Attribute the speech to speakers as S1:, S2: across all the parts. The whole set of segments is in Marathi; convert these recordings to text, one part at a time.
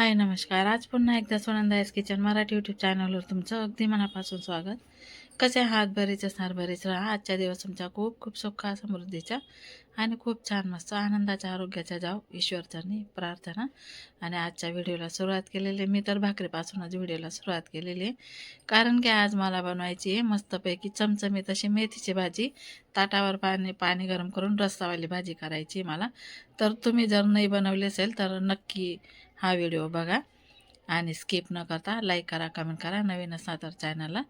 S1: हाय नमस्कार. आज पुन्हा एकदा Sunanda S kitchen Marathi YouTube चॅनलवर तुमचं अगदी मनापासून स्वागत. कसे हात बरेच असणार बरेच राहा. आजच्या दिवस तुमच्या खूप खूप सुखा समृद्धीच्या आणि खूप छान मस्त आनंदाच्या आरोग्याच्या जाव ईश्वरचरणी प्रार्थना. आणि आजच्या व्हिडिओला सुरुवात केलेली आहे. मी तर भाकरीपासूनच व्हिडिओला सुरुवात केलेली आहे. कारण की आज मला बनवायची आहे मस्तपैकी चमचमीत अशी मेथीची भाजी. ताटावर पाणी पाणी गरम करून रस्सावाली भाजी करायची आहे मला. तर तुम्ही जर नाही बनवली असेल तर नक्की हा व्हिडिओ बघा आणि स्किप न करता लाईक करा कमेंट करा नवीन असला तर चॅनलला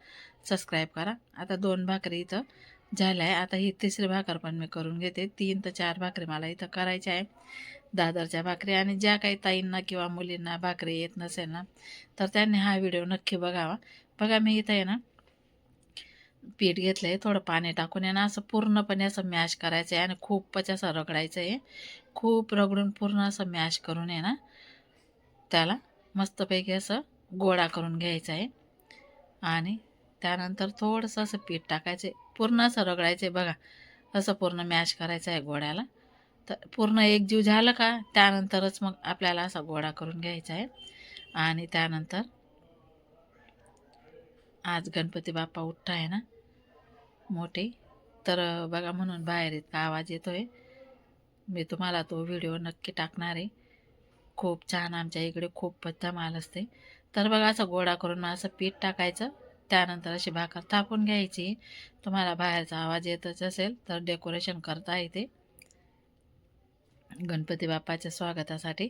S1: सबस्क्राईब करा. आता दोन भाकरी इथं झाल्या. आहे आता ही तिसरी भाकर पण मी करून घेते. तीन तर चार भाकरी मला इथं करायच्या आहे दादरच्या भाकरी आणि ज्या काही ताईंना किंवा मुलींना भाकरी येत नसेल ना तर त्यांनी हा व्हिडिओ नक्की बघावा. बघा मी इथं आहे ना पीठ घेतलं आहे थोडं पाणी टाकून आहे ना असं पूर्णपणे असं मॅश करायचं आहे आणि खूपच असं रगडायचं आहे खूप रगडून पूर्ण असं मॅश करून आहे ना त्याला मस्तपैकी असं गोळा करून घ्यायचा आहे. आणि त्यानंतर थोडंसं असं पीठ टाकायचे पूर्ण असं रगडायचे बघा. असं पूर्ण मॅश करायचं आहे गोळ्याला. तर पूर्ण एकजीव झालं का त्यानंतरच मग आपल्याला असा गोळा करून घ्यायचा आहे. आणि त्यानंतर आज गणपती बाप्पा उठ्ठा आहे ना मोठे. तर बघा म्हणून बाहेर इतका आवाज येतो आहे मी तुम्हाला तो व्हिडिओ नक्की टाकणार आहे. खूप छान आमच्या इकडे खूप धमाल असते. तर बघा असं गोळा करून असं पीठ टाकायचं. त्यानंतर अशी भाकर थापून घ्यायची. तुम्हाला बाहेरचा आवाज येतच असेल तर डेकोरेशन करता येते. गणपती बाप्पाच्या स्वागतासाठी.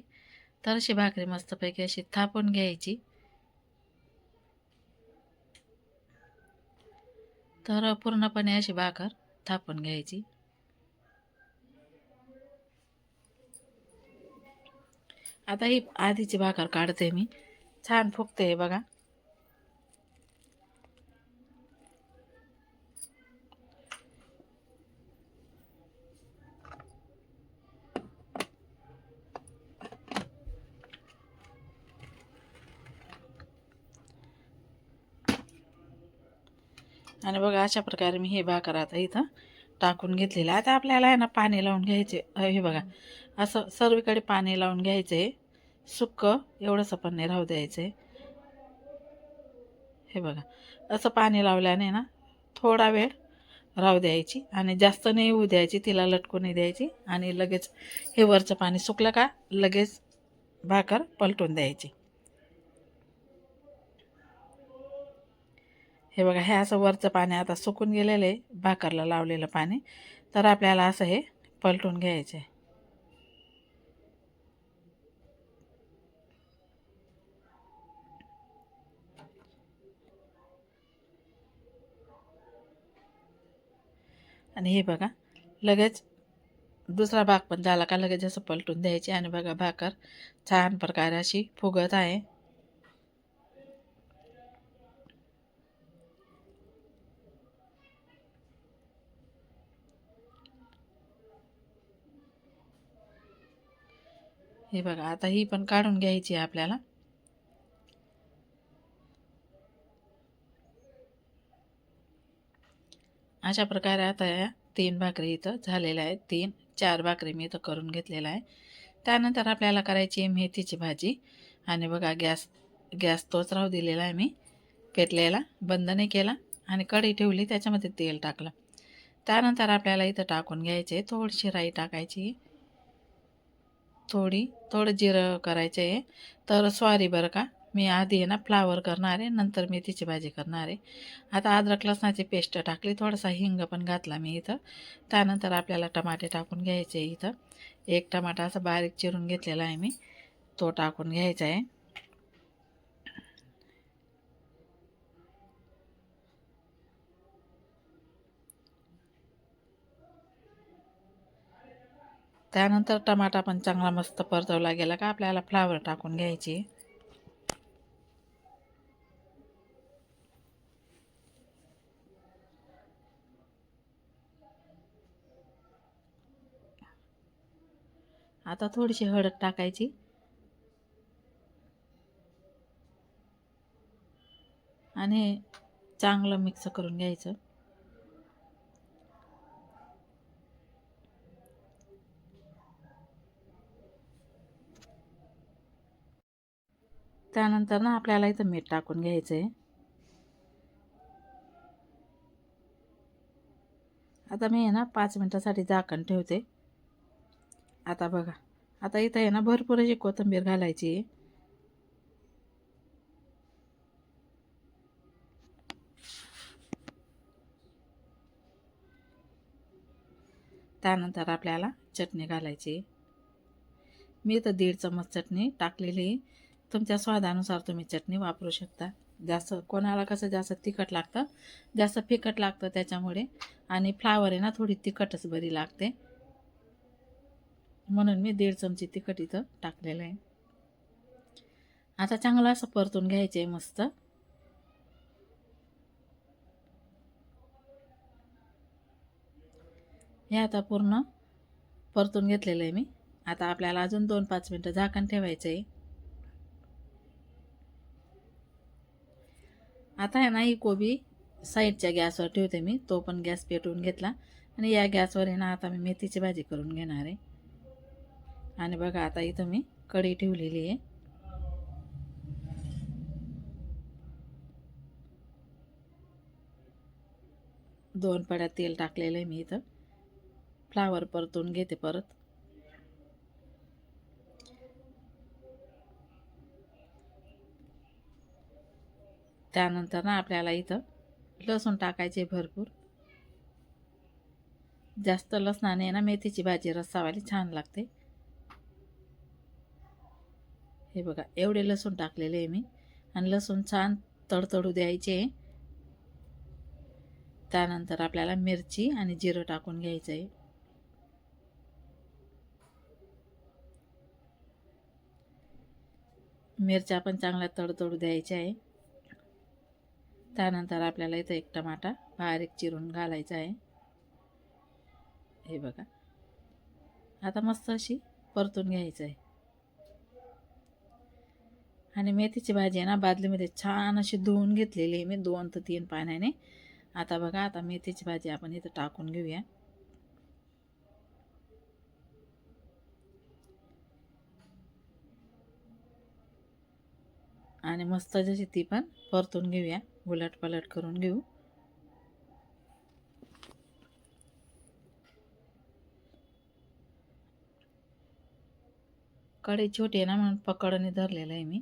S1: तर अशी भाकरी मस्तपैकी अशी थापून घ्यायची. तर पूर्णपणे अशी भाकर थापून घ्यायची. आता ही आधीची भाकर काढते मी. छान फुगते हे बघा. आणि बघा अशा प्रकारे मी हे भाकर आता इथं टाकून घेतलेलं आहे. आता आपल्याला आहे ना पाणी लावून घ्यायचे. हे बघा असं सर्वीकडे पाणी लावून घ्यायचं. आहे सुक्क एवढंच पण नाही राहू द्यायचं आहे हे बघा असं पाणी लावल्याने ना थोडा वेळ राहू द्यायची आणि जास्त नाही येऊ द्यायची तिला लटकू नाही द्यायची आणि लगेच हे वरचं पाणी सुकलं का लगेच भाकर पलटून द्यायची. हे बघा हे असं वरचं पाणी आता सुकून गेलेलं आहे भाकरला लावलेलं पाणी. तर आपल्याला असं हे पलटून घ्यायचं आहे आणि हे बघा लगेच दुसरा भाग पण झाला का लगेच असं पलटून द्यायची आणि बघा भाकर छान प्रकारे अशी फुगत आहे. हे बघा आता ही पण काढून घ्यायची आहे आपल्याला. अशा प्रकारे आता या तीन भाकरी इथं झालेल्या आहेत. तीन चार भाकरी मी इथं करून घेतलेल्या आहे त्यानंतर आपल्याला करायची आहे मेथीची भाजी. आणि बघा गॅस गॅस तोच राहू दिलेला आहे मी. पेटलेला बंद नाही केला आणि कढी ठेवली त्याच्यामध्ये तेल टाकलं. त्यानंतर आपल्याला इथं टाकून घ्यायचे थोडीशी राई टाकायची. थोडी थोडं जिरं करायचं आहे. तर स्वारी बरं का मी आधी आहे ना फ्लावर करणार आहे नंतर मेथीची भाजी करणार आहे. आता अद्रक लसणाची पेस्ट टाकली थोडासा हिंग पण घातला मी इथं. त्यानंतर आपल्याला टमाटे टाकून घ्यायचे इथं. एक टमाटा असं बारीक चिरून घेतलेला आहे मी. तो टाकून घ्यायचा आहे. त्यानंतर टमाटा पण चांगला मस्त परतवला गेला का आपल्याला फ्लावर टाकून घ्यायची आता थोडीशी हळद टाकायची. आणि चांगलं मिक्स करून घ्यायचं. त्यानंतर ना आपल्याला इथं मीठ टाकून घ्यायचं आहे आता मी आहे ना पाच मिनटासाठी झाकण ठेवते. आता बघा. आता इथं आहे ना भरपूर अशी कोथिंबीर घालायची. त्यानंतर आपल्याला चटणी घालायची. मी तर दीड चमच चटणी टाकलेली. आहे. तुमच्या स्वादानुसार तुम्ही चटणी वापरू शकता. जास्त कोणाला कसं जास्त तिखट लागतं जास्त फिकट लागतं त्याच्यामुळे. आणि फ्लावर आहे ना थोडी तिखटच बरी लागते. म्हणून मी दीड चमची तिखट इथं टाकलेलं आहे. आता चांगलं असं परतून घ्यायचं आहे मस्त. हे आता पूर्ण परतून घेतलेलं आहे मी. आता आपल्याला अजून दोन पाच मिनटं झाकण ठेवायचं आहे. आता आहे ना ही कोबी साईडच्या गॅसवर ठेवते मी. तो पण गॅस पेटवून घेतला. आणि या गॅसवर आहे ना आता मी मेथीची भाजी करून घेणार आहे. आणि बघा आता इथं मी कढी ठेवलेली आहे. दोन पड्या तेल टाकलेलं आहे मी इथं. फ्लावर परतून घेते परत. त्यानंतर ना आपल्याला इथं लसूण टाकायचे भरपूर. जास्त लसणाने ना मेथीची भाजी रस्सावाली छान लागते. हे बघा एवढे लसूण टाकलेले आहे मी. आणि लसूण छान तडतडू द्यायचे. त्यानंतर आपल्याला मिरची आणि जिरं टाकून घ्यायचं आहे. मिरच्या पण चांगल्या तडतडू द्यायच्या आहे. त्यानंतर आपल्याला इथं एक टमाटा बारीक चिरून घालायचा आहे. हे बघा. आता मस्त अशी परतून घ्यायचं आहे. आणि मेथीची भाजी आहे ना बादलीमध्ये छान अशी धुवून घेतलेली आहे मी दोन ते तीन पाण्याने. आता बघा आता मेथीची भाजी आपण इथं टाकून घेऊया. आणि मस्त जशी ती पण परतून घेऊया. उलट पलट करून घेऊ. कढई छोटी आहे ना म्हणून पकडने धरलेलं आहे मी.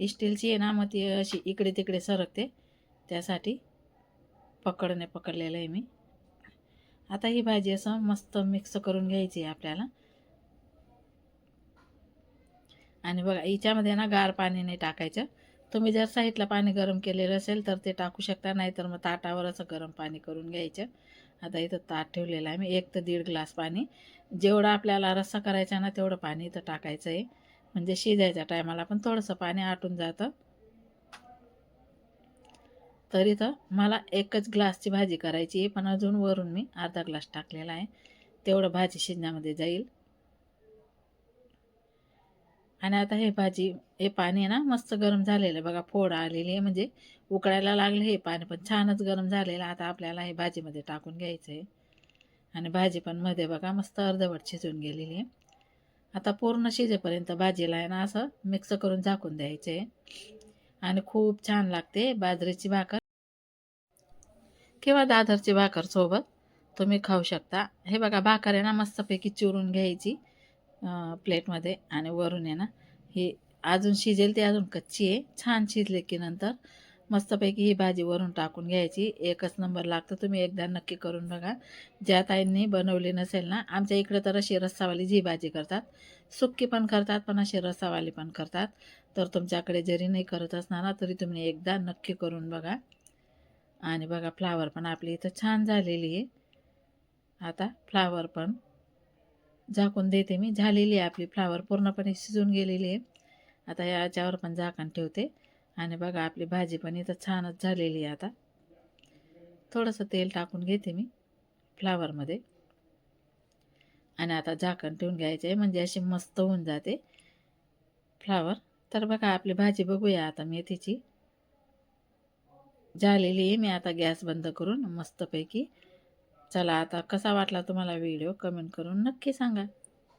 S1: स्टीलची आहे ना मग ती अशी इकडे तिकडे सरकते. त्यासाठी पकडणे पकडलेलं आहे मी. आता ही भाजी असं मस्त मिक्स करून घ्यायची आहे आपल्याला. आणि बघा हिच्यामध्ये ना गार पाणी नाही टाकायचं. तुम्ही जर साईडला पाणी गरम केलेलं असेल तर ते टाकू शकता नाही तर मग ताटावर असं गरम पाणी करून घ्यायचं. आता इथं ताट ठेवलेलं आहे मी. एक तर दीड ग्लास पाणी. जेवढं आपल्याला रस्सा करायचा ना तेवढं पाणी इथं टाकायचं आहे. म्हणजे शिजायच्या टायमाला पण थोडंसं पाणी आटून जातं. तर इथं मला एकच ग्लासची भाजी करायची आहे पण अजून वरून मी अर्धा ग्लास टाकलेला आहे. तेवढं भाजी शिजण्यामध्ये जाईल. आणि आता हे भाजी हे पाणी आहे ना मस्त गरम झालेलं आहे. बघा फोड आलेली आहे. म्हणजे उकळायला लागले हे पाणी पण छानच गरम झालेलं आता आपल्याला हे भाजीमध्ये टाकून घ्यायचं आहे. आणि भाजी पण मध्ये बघा मस्त अर्धवट शिजून गेलेली आहे. आता पूर्ण शिजेपर्यंत भाजीला आहे ना असं मिक्स करून झाकून द्यायचे. आणि खूप छान लागते बाजरीची भाकर. किंवा दादरची भाकर सोबत तुम्ही खाऊ शकता. हे बघा भाकर आहे ना मस्तपैकी चिरून घ्यायची प्लेटमध्ये आणि वरून आहे ना ही अजून शिजेल ती अजून कच्ची आहे. छान शिजले की नंतर मस्तपैकी ही भाजी वरून टाकून घ्यायची. एकच नंबर लागतं. तुम्ही एकदा नक्की करून बघा. ज्या ताईंनी बनवली नसेल ना आमच्या इकडे तर अशी रस्सावाली जी भाजी करतात सुक्की पण करतात पण अशी रस्सावाली पण करतात. तर तुमच्याकडे जरी नाही करत असणार ना तरी तुम्ही एकदा नक्की करून बघा. आणि बघा फ्लावर पण आपली इथं छान झालेली आहे. आता फ्लावर पण झाकून देते मी. झालेली आहे आपली फ्लावर. पूर्णपणे शिजून गेलेली आहे. आता याच्यावर पण झाकण ठेवते. आणि बघा आपली भाजी पण इथं छानच झालेली आहे आता. थोडंसं तेल टाकून घेते मी फ्लावरमध्ये आणि आता झाकण ठेवून घ्यायचं आहे म्हणजे अशी मस्त होऊन जाते फ्लावर तर बघा आपली भाजी बघूया आता मेथीची. झालेली आहे मी आता गॅस बंद करून मस्तपैकी. चला आता कसा वाटला तुम्हाला व्हिडिओ कमेंट करून नक्की सांगा.